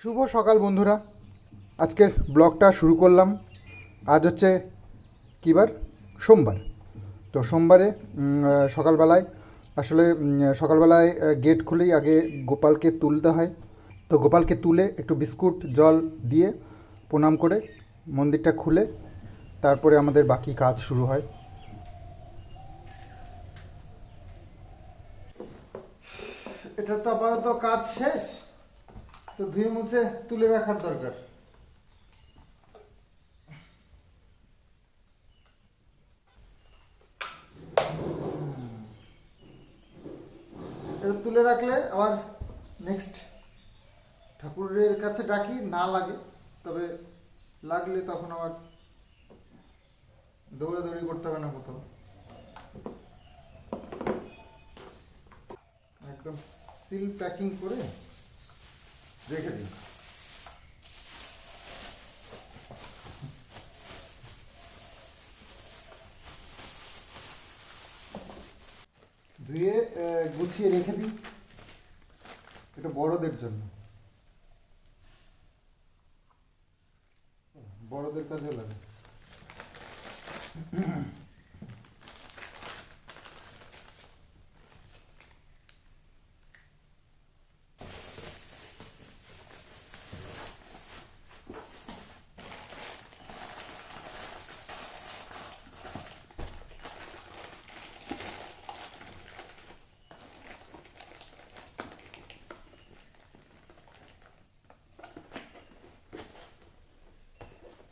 শুভ সকাল, বন্ধুরা। আজকের ব্লগটা শুরু করলাম। আজ হচ্ছে কী বার? সোমবার। তো সোমবারে সকালবেলায়, আসলে সকালবেলায় গেট খুলেই আগে গোপালকে তুলতে হয়। তো গোপালকে তুলে একটু বিস্কুট, জল দিয়ে প্রণাম করে মন্দিরটা খুলে তারপরে আমাদের বাকি কাজ শুরু হয়। এটা তো আপাতত কাজ শেষ। তো ধুয়ে মুছে তুলে রাখার দরকার। তুলে রাখলে আবার নেক্সট ঠাকুরের কাছে ডাকি, না লাগে, তবে লাগলে তখন আবার দৌড়াদৌড়ি করতে হবে না কোথাও একদম সিল প্যাকিং করে রেখে দিন। ধুয়ে গুছিয়ে রেখে দিন। এটা বড়দের জন্য। বড়দের কাজে লাগে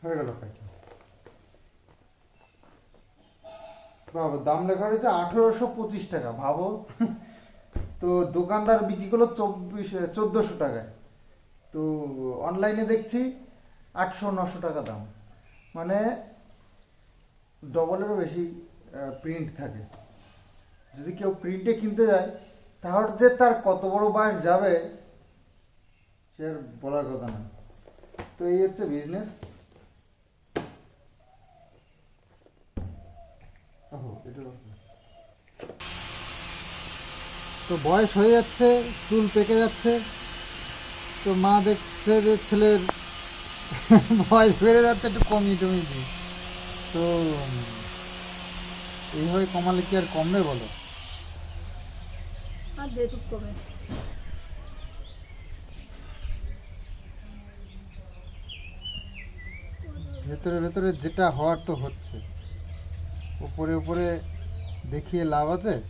হয়ে গেল প্যাকিং বাবা, দাম লেখা রয়েছে আঠেরোশো পঁচিশ টাকা, ভাবো। তো দোকানদার বিক্রি করল চব্বিশ চোদ্দোশো টাকায়। তো অনলাইনে দেখছি আটশো নশো টাকা দাম। মানে ডবলেরও বেশি প্রিন্ট থাকে। যদি কেউ প্রিন্টে কিনতে যায়, তাহলে যে তার কত বড় বয়স যাবে, সে আর বলার কথা না। তো এই হচ্ছে বিজনেস তো বয়স হয়ে যাচ্ছে চুল পেকে যাচ্ছে তো মা দেখছে যে ছেলের বয়স বেড়ে যাচ্ছে একটু কমিয়ে টমিয়ে দিই। তো এইভাবে কমালে কি আর কমবে বলো? আর যেটুক কমে। ভেতরে ভেতরে যেটা হওয়ার তো হচ্ছে। উপরে উপরে দেখিয়ে লাভ আছে?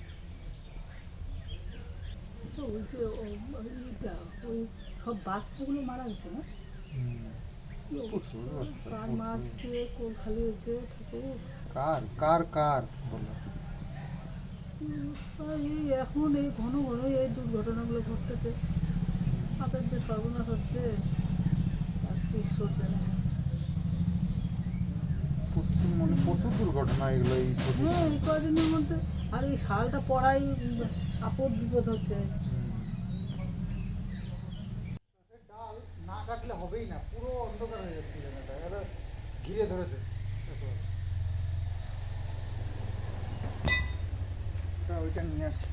আচ্ছা ওই যে ও- ওইটা ওই সব বাচ্চাগুলো মারা গেছে না? কার মারছে খালি হয়েছে ঠাকুর? কার কার কার? বলো। এই এখন এই ঘন ঘন এই দুর্ঘটনাগুলো ঘটতেছে। আপনার যে সর্বনাশ হচ্ছে আর ঈশ্বর জানে প্রচুর মানে প্রচুর দুর্ঘটনা এগুলো এই প্রচুর হ্যাঁ এই কদিনের মধ্যে। আর এই শালটা পড়াই আপদ বিপদ হচ্ছে। ডাল না কাটলে হবেই না পুরো অন্ধকার হয়ে যাচ্ছে জায়গাটা ঘিরে ধরেছে। ওইটা নিয়ে আসি।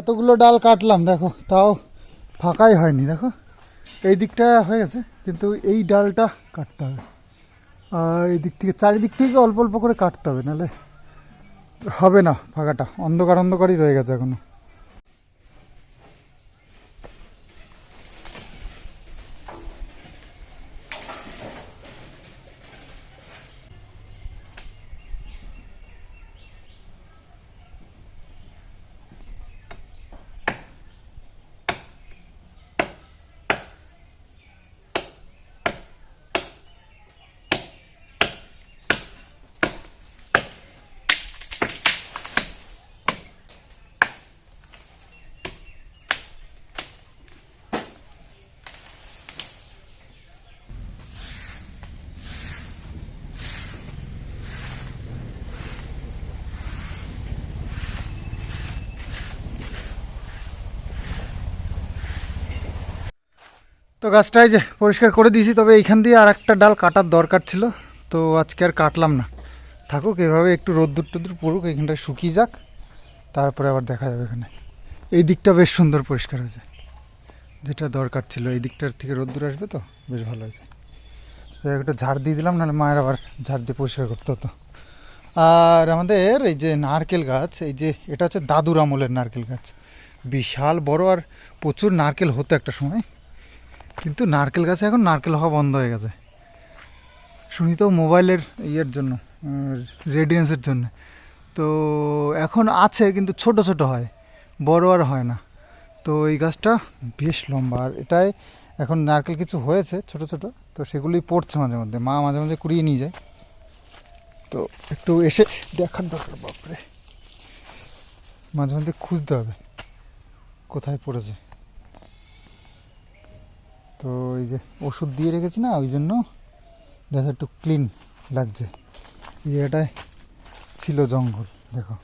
এতগুলো ডাল কাটলাম, দেখো, তাও ফাঁকাই হয়নি, দেখো। এই দিকটা হয়ে গেছে, কিন্তু এই ডালটা কাটতে হবে। আর এই দিক থেকে, চারিদিক থেকে অল্প অল্প করে কাটতে হবে, নাহলে হবে না ফাঁকাটা, অন্ধকার অন্ধকারই রয়ে গেছে এখনও। তো গাছটাই যে পরিষ্কার করে দিয়েছি, তবে এইখান দিয়ে আর একটা ডাল কাটার দরকার ছিল, তো আজকে আর কাটলাম না। থাকুক, এভাবে একটু রোদ্দুর টুদ্দুর পড়ুক এখানটা শুকিয়ে যাক, তারপরে আবার দেখা যাবে এখানে। এই দিকটা বেশ সুন্দর পরিষ্কার হয়েছে। যেটা দরকার ছিল, এই দিকটার থেকে রোদ্দুর আসবে তো, বেশ ভালো হয়েছে। একটা ঝাড় দিয়ে দিলাম, নাহলে মায়ের আবার ঝাড় দিয়ে পরিষ্কার করতে হতো। আর আমাদের এই যে নারকেল গাছ, এই যে এটা হচ্ছে দাদুর আমলের নারকেল গাছ। বিশাল বড় আর প্রচুর নারকেল হতো একটা সময়। কিন্তু নারকেল গাছে এখন নারকেল হওয়া বন্ধ হয়ে গেছে। শুনি তো মোবাইলের ইয়ের জন্য রেডিয়েন্সের জন্য। তো এখন আছে কিন্তু ছোট ছোট হয়, বড় আর হয় না। তো এই গাছটা বেশ লম্বা, আর এটাই এখন নারকেল কিছু হয়েছে ছোট ছোট, তো সেগুলি পড়ছে মাঝে মধ্যে। মা মাঝে মাঝে কুড়িয়ে নিয়ে যায়। তো একটু এসে দেখার দরকার, বাপরে। মাঝে মধ্যে খুঁজতে হবে, কোথায় পড়েছে। তো এই যে ওষুধ দিয়ে রেখেছি না ওই জন্য দেখো একটু ক্লিন লাগছে। এই জায়গাটায় ছিল জঙ্গল দেখো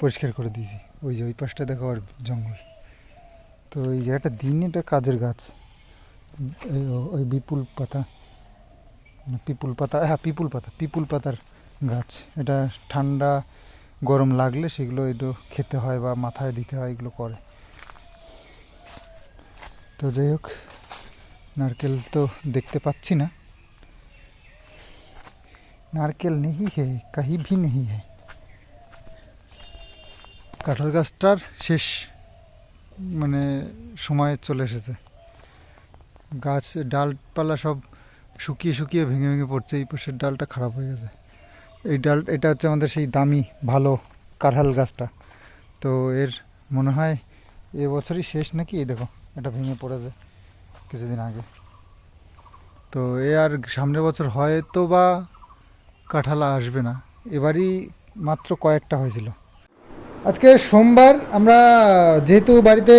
পরিষ্কার করে দিয়েছি। ওই যে ওই পাশটা দেখো আর জঙ্গল। তো এই জায়গাটা দিন এটা কাজের গাছ। ওই বিপুল পাতা না, পিপুল পাতা হ্যাঁ পিপুল পাতা পিপুল পাতার গাছ। এটা ঠান্ডা গরম লাগলে সেগুলো একটু খেতে হয় বা মাথায় দিতে হয় এগুলো করে। তো যাই হোক নারকেল তো দেখতে পাচ্ছি না। নারকেল নেই হে, কাহি ভি নেই হে। কাঁঠাল গাছটার শেষ মানে সময় চলে এসেছে। গাছ, ডালপালা সব শুকিয়ে শুকিয়ে ভেঙে ভেঙে পড়ছে, এই পাশের ডালটা খারাপ হয়ে গেছে। এই ডাল, এটা হচ্ছে আমাদের সেই দামি, ভালো কাঁঠাল গাছটা। তো এর মনে হয় এবছরই শেষ নাকি? এই দেখো, এটা ভেঙে পড়েছে। কিছুদিন আগে। তো এ আর সামনের বছর হয়তো বা কাঁঠাল আসবে না। এবারই মাত্র কয়েকটা হয়েছিল। আজকে সোমবার আমরা যেহেতু বাড়িতে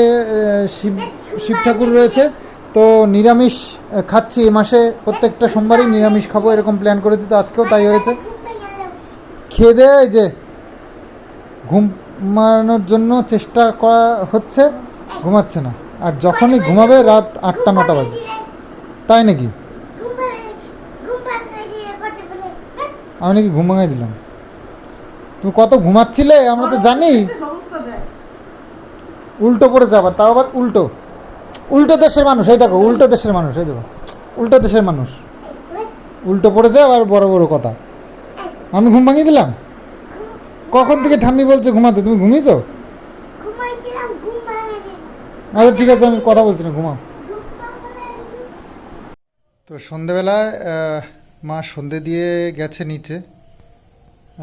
শিব শিব ঠাকুর রয়েছে, তো নিরামিষ খাচ্ছি এ মাসে। প্রত্যেকটা সোমবারই নিরামিষ খাব, এরকম প্ল্যান করেছি, তো আজকেও তাই হয়েছে। খেয়ে দেয়ে যে, ঘুমানোর জন্য চেষ্টা করা হচ্ছে, ঘুমাচ্ছে না। আর যখনই ঘুমাবে রাত আটটা, নটা বাজে। তাই নাকি? আমি নাকি ঘুম ভাঙাই দিলাম। তুমি কত ঘুমাচ্ছিলে? আমরা তো জানি। উল্টো পড়েছে আবার, তাও আবার উল্টো। উল্টো দেশের মানুষ, এই দেখো, উল্টো দেশের মানুষ, এই দেখো। উল্টো দেশের মানুষ। উল্টো পড়েছে আবার বড় বড় কথা। আমি ঘুম ভাঙিয়ে দিলাম? কখন থেকে ঠাম্মি বলছে ঘুমাতে? তুমি ঘুমিয়েছো? আচ্ছা ঠিক আছে, আমি কথা বলছি না, ঘুমাও। তো সন্ধেবেলায় মা সন্ধে দিয়ে গেছে নিচে।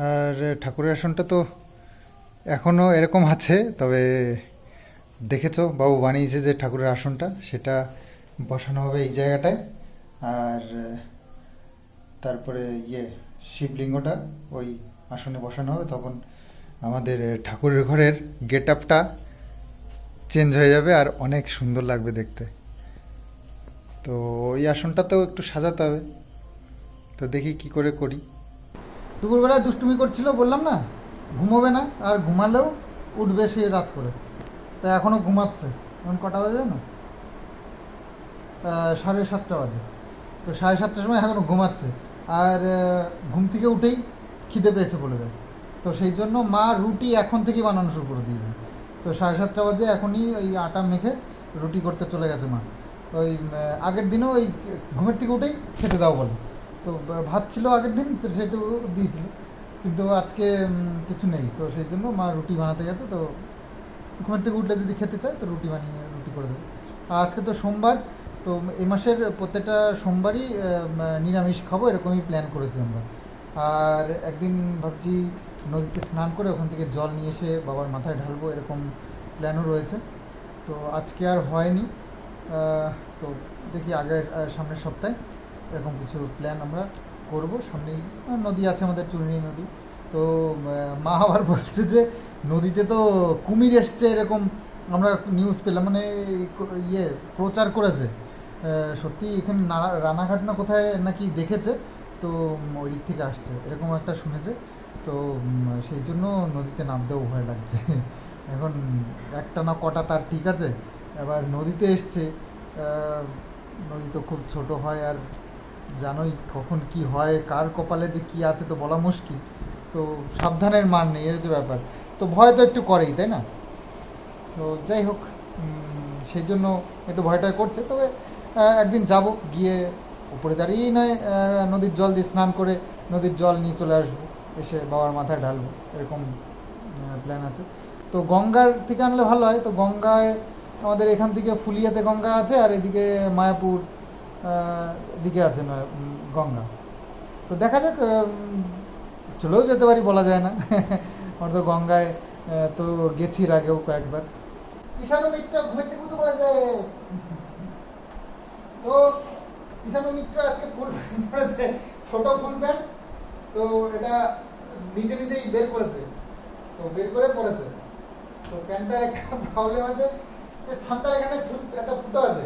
আর ঠাকুরের আসনটা তো এখনও এরকম আছে, তবে দেখেছ, বাবু বানিয়েছে যে ঠাকুরের আসনটা, সেটা বসানো হবে এই জায়গাটায়। আর, তারপরে ইয়ে শিবলিঙ্গটা ওই আসনে বসানো হবে, তখন আমাদের ঠাকুরের ঘরের গেট আপটা চেঞ্জ হয়ে যাবে আর অনেক সুন্দর লাগবে দেখতে। তো ওই আসনটাতেও একটু সাজাতে হবে। তো দেখি কি করে করি। দুপুরবেলায় দুষ্টুমি করছিল, বললাম না, ঘুমোবে না, আর ঘুমালেও উঠবে সে রাত করে। তা এখনও ঘুমাচ্ছে। এখন কটা বাজে না সাড়ে সাতটা বাজে। তো সাড়ে সাতটার সময় এখনও ঘুমাচ্ছে। আর ঘুম থেকে উঠেই খিদে পেয়েছে বলে দেয়। তো সেই জন্য মা রুটি এখন থেকেই বানানো শুরু করে দিয়েছে। তো সাড়ে সাতটা বাজে এখনই ওই আটা মেখে রুটি করতে চলে গেছে মা। ওই আগের দিনও ওই ঘুমের থেকে উঠেই খেতে দাও বলে। তো ভাত ছিল আগের দিন, তো সেটু দিয়েছিল। কিন্তু আজকে কিছু নেই। তো সেই জন্য মা রুটি বানাতে গেছে, তো ঘুমের থেকে উঠলে যদি খেতে চায়, তো রুটি বানিয়ে, রুটি করে দেবে। আর আজকে তো সোমবার, তো এ মাসের প্রত্যেকটা সোমবারই নিরামিষ খাব, এরকমই প্ল্যান করেছি আমরা। আর একদিন ভাবছি নদীতে স্নান করে ওখান থেকে জল নিয়ে এসে বাবার মাথায় ঢালবো, এরকম প্ল্যানও রয়েছে। তো আজকে আর হয়নি। তো দেখি আগের সামনের সপ্তাহে এরকম কিছু প্ল্যান আমরা করব। সামনেই নদী আছে আমাদের চুরনি নদী। তো মা আবার বলছে যে নদীতে তো কুমির এসছে এরকম আমরা নিউজ পেলাম মানে ইয়ে প্রচার করেছে। সত্যি এখানে রানাঘাট না কোথায় নাকি দেখেছে। তো ওই দিক থেকে আসছে। এরকম একটা শুনেছে। তো সেই জন্য নদীতে নামতেও ভয় লাগছে। এখন একটা না কটা তার ঠিক আছে। এবার নদীতে এসছে। নদী তো খুব ছোট হয় আর জানোই কখন কি হয়, কার কপালে যে কি আছে তো বলা মুশকিল। তো, সাবধানের মান নেই, এর যে ব্যাপার। তো, ভয় তো একটু করেই, তাই না? তো, যাই হোক সেই জন্য একটু ভয়টা করছে। তবে একদিন যাব, গিয়ে উপরে দাঁড়িয়েই নয় নদীর জল দিয়ে স্নান করে নদীর জল নিয়ে চলে আসব এসে বাবার মাথায় ঢালবো, এরকম প্ল্যান আছে। তো গঙ্গার থেকে আনলে ভালো হয়, তো গঙ্গায় আমাদের এখান থেকে ফুলিয়াতে গঙ্গা আছে আর এদিকে মায়াপুর দিকে আছে গঙ্গা। তো দেখা যাক চলেও যেতে পারি বলা যায় না। আমার তো গঙ্গায় তো গেছি আগেও কয়েকবার। ঘুমের থেকে উঠে পড়েছে। তো ঈশানু মিত্র আজকে ফুল পরেছে ছোট ফুল প্যান্ট তো এটা নিজে নিজেই বের করেছে। তো বের করে পড়েছে। তো প্যান্টটার একটা প্রবলেম আছে যে সান্তার এখানে একটা ফুটো আছে।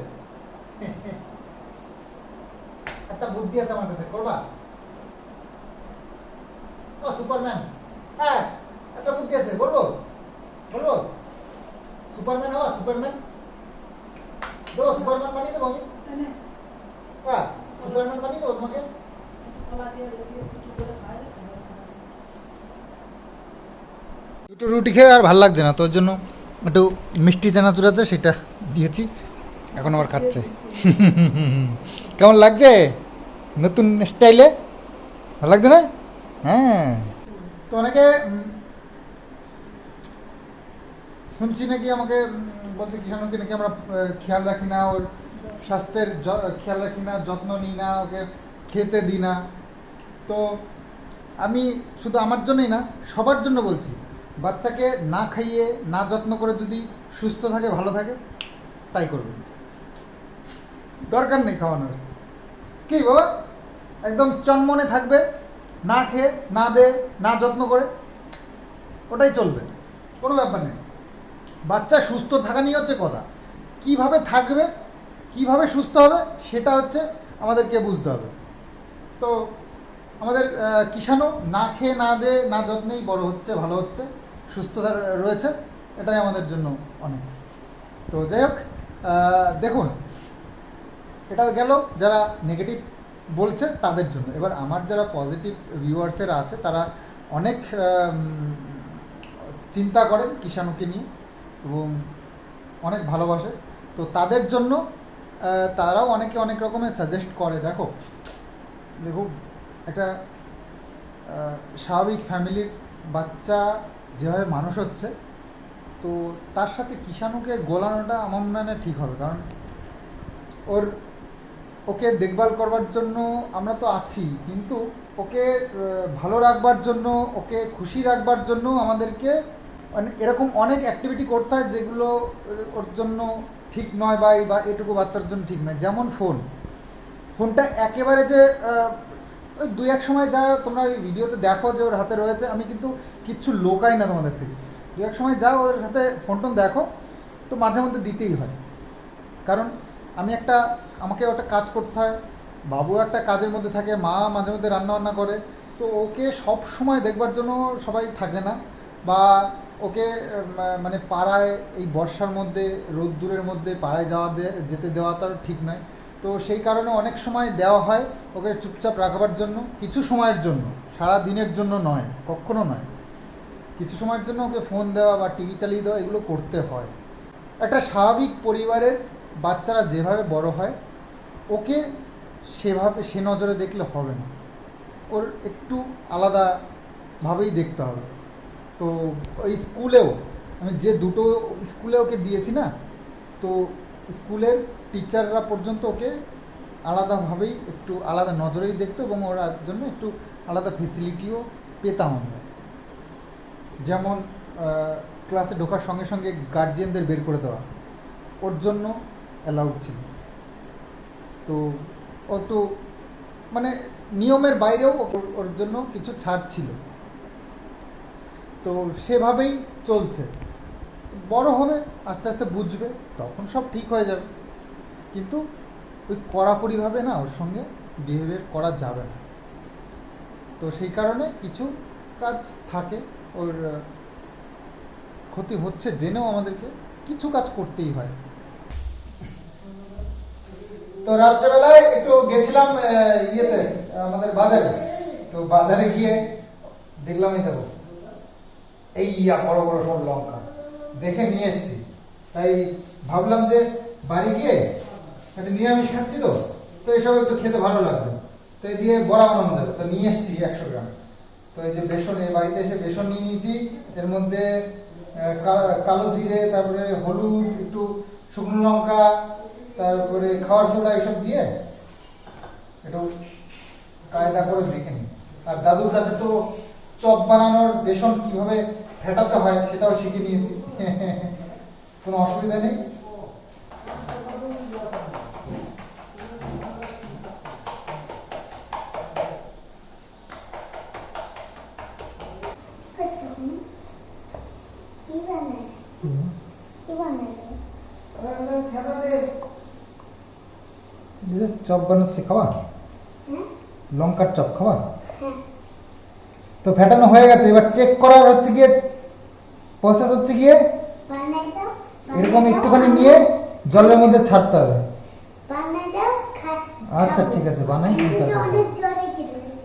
একটা বুদ্ধি আছে আমার কাছে, করবা? ও, সুপারম্যান। হ্যাঁ একটা বুদ্ধি আছে বলব বলব সুপারম্যান হওয়া সুপারম্যান। দেবো, সুপারম্যান বানিয়ে দেবো আমি? সুপারম্যান তোমাকে খায়। দুটো রুটি খেয়ে আর ভালো লাগছে না তোর জন্য একটু মিষ্টি চানাচুর আছে সেটা দিয়েছি এখন আবার খাচ্ছে। কেমন লাগছে? নতুন স্টাইলে? ভালো লাগছে না? হ্যাঁ। তো অনেকে শুনছি নাকি আমাকে বলছে কিষাণকে নাকি আমরা খেয়াল রাখি না ওর স্বাস্থ্যের খেয়াল রাখি না, যত্ন নিই না, ওকে খেতে দিই না। তো আমি শুধু আমার জন্যই না, সবার জন্য বলছি, বাচ্চাকে না খাইয়ে, না যত্ন করে যদি সুস্থ থাকে, ভালো থাকে, তাই করবেন। দরকার নেই খাওয়ানোর। কি বাবা? একদম চনমনে থাকবে, না খেয়ে, না দে, না যত্ন করে, ওটাই চলবে, কোনো ব্যাপার নেই। বাচ্চা সুস্থ থাকা নিয়ে হচ্ছে কথা। কীভাবে থাকবে কীভাবে সুস্থ হবে সেটা হচ্ছে আমাদেরকে বুঝতে হবে। তো আমাদের কিষাণও না খেয়ে না দে না যত্নেই বড় হচ্ছে, ভালো হচ্ছে, সুস্থতা রয়েছে, এটাই আমাদের জন্য অনেক। তো যাই হোক দেখুন, এটা গেল যারা নেগেটিভ বলছে তাদের জন্য। এবার আমার যারা পজিটিভ ভিউয়ার্সেরা আছে, তারা অনেক চিন্তা করেন কিষাণুকে নিয়ে এবং অনেক ভালোবাসে। তো তাদের জন্য তারাও অনেকে অনেক রকমের সাজেস্ট করে, দেখো। দেখো, একটা স্বাভাবিক ফ্যামিলির বাচ্চা যেভাবে মানুষ হচ্ছে, তো তার সাথে কিষাণুকে গোলানোটা আমার মনে হয় ঠিক হবে, কারণ ওর, ওকে দেখভাল করবার জন্য আমরা তো আছি, কিন্তু ওকে ভালো রাখবার জন্য, ওকে খুশি রাখবার জন্য আমাদেরকে এরকম অনেক অ্যাক্টিভিটি করতে হয় যেগুলো ওর জন্য ঠিক নয় বা এই বা এটুকু বাচ্চার জন্য ঠিক নয়। যেমন ফোন ফোনটা একেবারে যে ওই দুই এক সময় যা তোমরা এই ভিডিওতে দেখো যে ওর হাতে রয়েছে, আমি কিন্তু কিচ্ছু লোকাই না তোমাদের থেকে। দু এক সময় যা ওর হাতে ফোন টোন দেখো, তো মাঝে মধ্যে দিতেই হয়। কারণ আমি একটা, আমাকে একটা কাজ করতে হয় বাবু একটা কাজের মধ্যে থাকে, মা মাঝে মধ্যে রান্না বান্না করে, তো ওকে সব সময় দেখবার জন্য সবাই থাকে না, বা ওকে মানে পাড়ায় এই বর্ষার মধ্যে, রোদ্দুরের মধ্যে পাড়ায় যাওয়া যেতে দেওয়া তার ঠিক নয়। তো সেই কারণে অনেক সময় দেওয়া হয় ওকে চুপচাপ রাখবার জন্য, কিছু সময়ের জন্য, সারা দিনের জন্য নয়, কখনো নয়। কিছু সময়ের জন্য ওকে ফোন দেওয়া বা টিভি চালিয়ে দেওয়া, এগুলো করতে হয়। একটা স্বাভাবিক পরিবারের বাচ্চারা যেভাবে বড় হয়, ওকে সেভাবে, সে নজরে দেখলে হবে না। ওর একটু আলাদাভাবেই দেখতে হবে। তো ওই স্কুলেও, আমি যে দুটো স্কুলে ওকে দিয়েছি না, তো স্কুলের টিচাররা পর্যন্ত ওকে আলাদাভাবেই একটু আলাদা নজরেই দেখতো এবং ওর জন্য একটু আলাদা ফেসিলিটিও পেতাম আমরা। যেমন ক্লাসে ঢোকার সঙ্গে সঙ্গে গার্জিয়ানদের বের করে দেওয়া, ওর জন্য অ্যালাউড ছিল। তো অত মানে নিয়মের বাইরেও ওর- জন্য কিছু ছাড় ছিল। তো সেভাবেই চলছে। বড় হবে আস্তে আস্তে বুঝবে, তখন সব ঠিক হয়ে যাবে। কিন্তু ওই কড়াকড়িভাবে না, ওর সঙ্গে বিহেভিয়ার করা যাবে না। তো সেই কারণে কিছু কাজ থাকে, ওর ক্ষতি হচ্ছে জেনেও আমাদেরকে কিছু কাজ করতেই হয়। তো রাত্রেবেলায় একটু গেছিলাম ইয়েতে, আমাদের বাজারে। তো বাজারে গিয়ে দেখলাম এই দেখো এই ইয়া, বড় বড় সব লঙ্কা। দেখে নিয়ে এসেছি। তাই ভাবলাম যে বাড়ি গিয়ে একটা নিরামিষ খাচ্ছি তো তো এসব একটু খেতে ভালো লাগবে। তো এই দিয়ে বড়া যাবে তো নিয়ে এসেছি একশো গ্রাম। তো এই যে বেসন, এই বাড়িতে এসে বেসন নিয়ে নিয়েছি। এর মধ্যে কালো জিরে, তারপরে হলুদ, একটু শুকনো লঙ্কা, তারপরে খাওয়ার সোডা এসব দিয়ে একটু কায়দা করে দেখে নিই। আর দাদুর কাছে তো চপ বানানোর বেসন কীভাবে ফেটাতে হয় সেটাও শিখে নিয়েছি। কোনো অসুবিধা নেই? চপ বানাচ্ছি খাওয়া লঙ্কার চপ খাওয়া হ্যাঁ। তো ফেটানো হয়ে গেছে এবার চেক করার হচ্ছে গিয়ে প্রসেস হচ্ছে গিয়ে এরকম একটুখানি নিয়ে জলের মধ্যে ছাড়তে হবে। আচ্ছা ঠিক আছে বানাই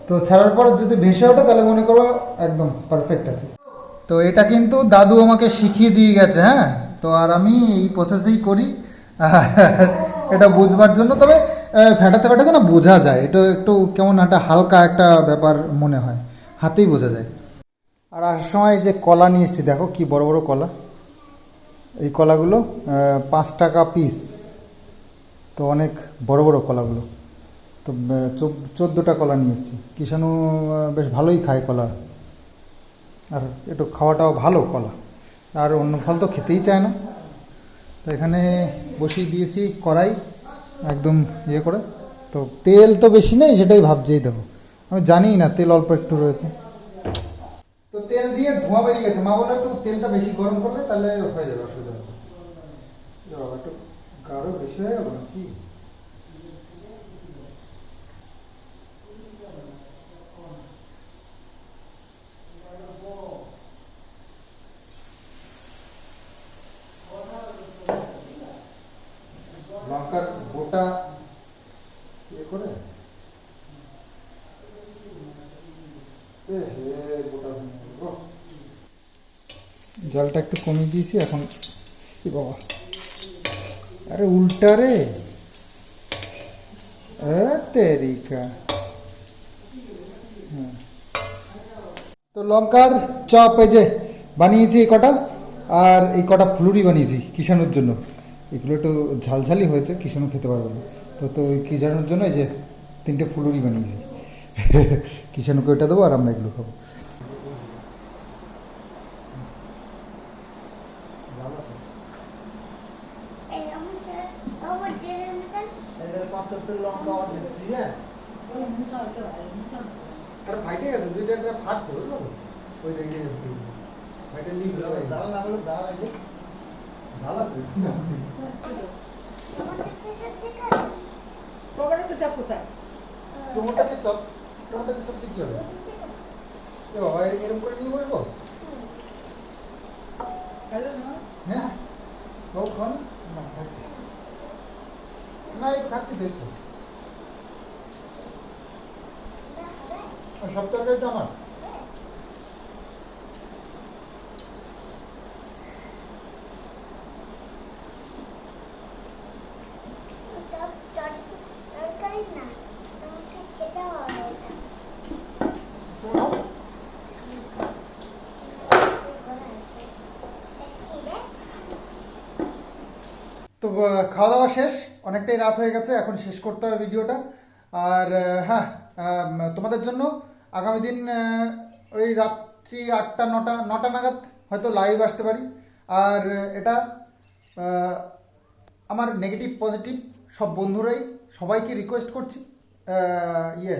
তো ছাড়ার পর যদি ভেসে ওঠে তাহলে মনে করো একদম পারফেক্ট আছে। তো এটা কিন্তু দাদু আমাকে শিখিয়ে দিয়ে গেছে হ্যাঁ? তো আর আমি এই প্রসেসেই করি। এটা বুঝবার জন্য তবে ফেটাতে ফেটাতে না বোঝা যায়। এটা একটু কেমন একটা হালকা একটা ব্যাপার মনে হয়। হাতেই বোঝা যায়। আর আসার সময় যে কলা নিয়ে এসেছি, দেখো কি বড় বড় কলা। এই কলাগুলো পাঁচ টাকা পিস তো অনেক বড় বড় কলাগুলো। তো চোদ্দোটা কলা নিয়ে এসেছি। কিষাণু বেশ ভালোই খায় কলা। আর একটু খাওয়াটাও ভালো কলা। আর অন্য ফল তো খেতেই চায় না। তো এখানে বসিয়ে দিয়েছি কড়াই, একদম ইয়ে করে। তো তেল তো বেশি নেই, সেটাই ভাবছেই দেখো। আমি জানি না, তেল অল্প একটু রয়েছে। তো তেল দিয়ে ধোঁয়া বেরিয়ে গেছে। মা বলে একটু তেলটা বেশি গরম করবে তাহলে হয়ে যাবে অসুবিধা একটু গাঢ় বেশি হয়ে গেল কি লঙ্কার গোটা ইয়ে করে? হে, গোটা। জলটা একটু কমিয়ে দিয়েছি, এখন কি বাবা? আরে উল্টা রে। তেরিকা হ্যাঁ। তো লঙ্কার চপ এই যে বানিয়েছি এই কটা, আর এই কটা ফুলুরি বানিয়েছি কিষাণুর জন্য। এগুলো একটু ঝালঝালি হয়েছে, কিষাণু খেতে পারবে না। তো তো ওই কিষাণুর জন্য এই যে তিনটে ফুলুরি বানিয়েছি। কিষাণুকে ওইটা দেবো আর আমরা এগুলো খাব এই আমার স্যার আমার টেনে নিতেন তারা ফাইটে গেছে দুইটা একটা ফাটছে বুঝলো তো? ওই এই যে ফাইটে লিক লাগাই ঝাল আছে তোমাদের টেনে থেকে টমেটো চাপ কোথায়? টমেটোকে চপ টমেটোকে চপ দিয়ে কি হবে? এ বাবা এরকম করে নিয়ে বসবো? হ্যালো না? হ্যাঁ। ও খান না খাচ্ছি না এই খাচ্ছি তো একটু আর সব তরকারিটা আমার সব তরকারি তরকারি না তোমাকে খেতে হবে ওটা তোমরা খাও? কি রে তো খাওয়া দাওয়া শেষ অনেকটাই রাত হয়ে গেছে এখন শেষ করতে হবে ভিডিওটা। আর হ্যাঁ তোমাদের জন্য আগামী দিন ওই রাত্রি আটটা, নটা নটা নাগাদ হয়তো লাইভ আসতে পারি। আর এটা আমার নেগেটিভ পজিটিভ সব বন্ধুরাই সবাইকে রিকোয়েস্ট করছি ইয়ে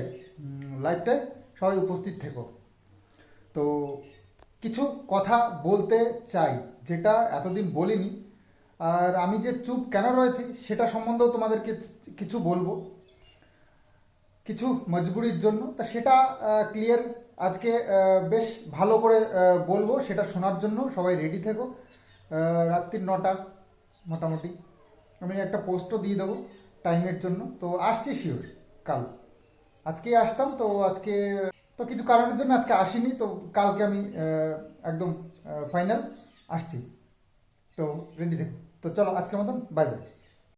লাইভটায় সবাই উপস্থিত থেকো। তো কিছু কথা বলতে চাই, যেটা এতদিন বলিনি। আর আমি যে চুপ কেন রয়েছি, সেটা সম্বন্ধেও তোমাদেরকে কিছু বলব। কিছু মজবুরির জন্য। তা সেটা ক্লিয়ার আজকে বেশ ভালো করে বলব। সেটা শোনার জন্য সবাই রেডি থেকো। রাত্রির নটা মোটামুটি। আমি একটা পোস্টও দিয়ে দেবো টাইমের জন্য। তো আসছি শিওর কাল। আজকেই আসতাম, তো আজকে, তো কিছু কারণের জন্য আজকে আসিনি। তো কালকে আমি একদম ফাইনাল আসছি। তো রেডি থাকি। তো চলো, আজকের মতন বাই বাই